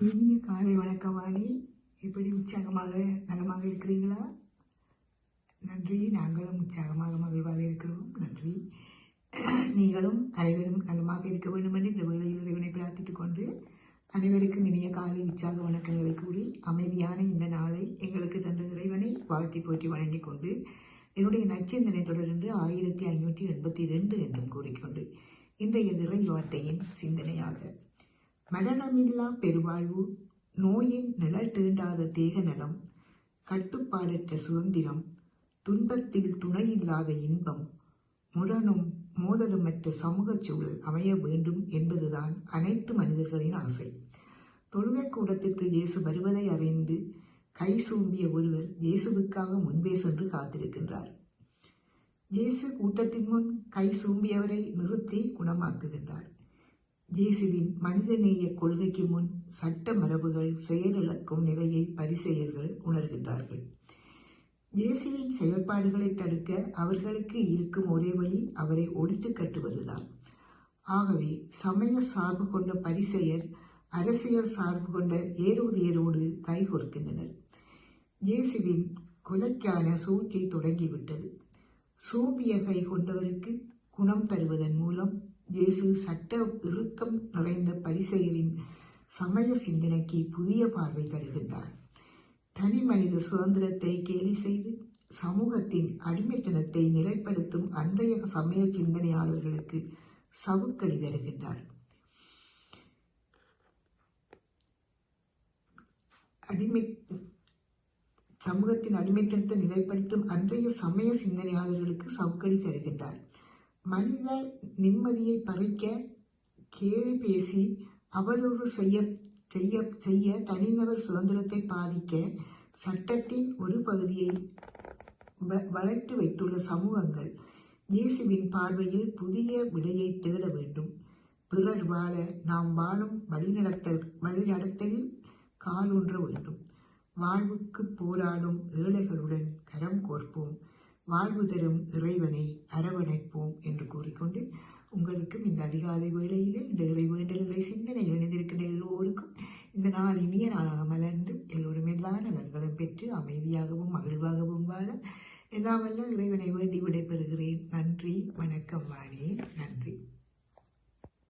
இனிய காலை வணக்கவாணி எப்படி உற்சாகமாக நலமாக இருக்கிறீங்களா நன்றி. நாங்களும் உற்சாகமாக மகிழ்வாக இருக்கிறோம். நன்றி. நீங்களும் அனைவரும் நலமாக இருக்க வேண்டும் என்று இந்த வேளையில் இறைவனை பிரார்த்தித்துக் கொண்டு அனைவருக்கும் இனிய காலை உற்சாக வணக்கங்களை கூறி அமைதியான இந்த நாளை எங்களுக்கு தந்த இறைவனை வாழ்த்தி போற்றி வணங்கிக் கொண்டு என்னுடைய நச்சந்தனை தொடர்ந்து ஆயிரத்தி ஐநூற்றி எண்பத்தி ரெண்டு என்றும் கூறிக்கொண்டு இன்றைய இறை வார்த்தையின் சிந்தனையாக மரணமில்லா பெருவாழ்வு நோயின் நிழல் தீண்டாத தேக நலம் கட்டுப்பாடற்ற சுதந்திரம் துன்பத்தில் துணையில்லாத இன்பம் முரணும் மோதலுமற்ற சமூகச் சூழல் அமைய வேண்டும் என்பதுதான் அனைத்து மனிதர்களின் ஆசை. தொழுகை கூடத்திற்கு இயேசு வருவதை அறிந்து கை சூம்பிய ஒருவர் இயேசுவுக்காக முன்பே சென்று காத்திருக்கின்றார். இயேசு கூட்டத்தின் முன் கை சூம்பியவரை நிறுத்தி குணமாக்குகின்றார். இயேசுவின் மனிதநேய கொள்கைக்கு முன் சட்ட மரபுகள் செயலிழக்கும் நிலையை பரிசெயர்கள் உணர்கின்றார்கள். இயேசுவின் செயல்பாடுகளை தடுக்க அவர்களுக்கு இருக்கும் ஒரே வழி அவரை ஒழித்து கட்டுவதுதான். ஆகவே சமய சார்பு கொண்ட பரிசெயர் அரசியல் சார்பு கொண்ட ஏரோதியரோடு கைகோர்க்கின்றனர். இயேசுவின் கொலைக்கான சூழ்ச்சி தொடங்கிவிட்டது. சூபிய கை கொண்டவருக்கு குணம் தருவதன் மூலம் இயேசு சட்ட இறுக்கம் நிறைந்த பரிசெயரின் சமய சிந்தனைக்கு புதிய பார்வை தருகின்றார். தனி மனித சுதந்திரத்தை கேலி செய்து சமூகத்தின் அடிமைத்தனத்தை நிலைப்படுத்தும் அன்றைய சமய சிந்தனையாளர்களுக்கு சவுக்கடி தருகின்றார். அடிமை சமூகத்தின் அடிமைத்தனத்தை நிலைப்படுத்தும் அன்றைய சமய சிந்தனையாளர்களுக்கு சவுக்கடி தருகின்றார். மனித நிம்மதியை பறிக்க கேள்வி பேசி அவதூறு செய்ய செய்ய செய்ய தனிநபர் சுதந்திரத்தை பாதிக்க சட்டத்தின் ஒரு பகுதியை வளைத்து வைத்துள்ள சமூகங்கள் இயேசுவின் பார்வையில் புதிய விடையை தேட வேண்டும். பிறர் வாழ நாம் வாழும் வழிநடத்தல் வழிநடத்தலில் காலூன்ற வேண்டும். வாழ்வுக்கு போராடும் ஏழைகளுடன் கரம் கோர்ப்போம். வாழ்வு தரும் இறைவனை அரவணைப்போம் என்று கூறிக்கொண்டு உங்களுக்கும் இந்த அதிகாலை வேளையிலே இந்த இறை வேண்டல்களை சிந்தனை இணைந்திருக்கிற எல்லோருக்கும் இந்த நாள் இனிய நாளாக மலர்ந்து எல்லோரும் எல்லா நலன்களும் பெற்று அமைதியாகவும் மகிழ்வாகவும் வாழ. எல்லாமல்ல இறைவனை வேண்டி விடைபெறுகிறேன். நன்றி வணக்கம் வாணி. நன்றி.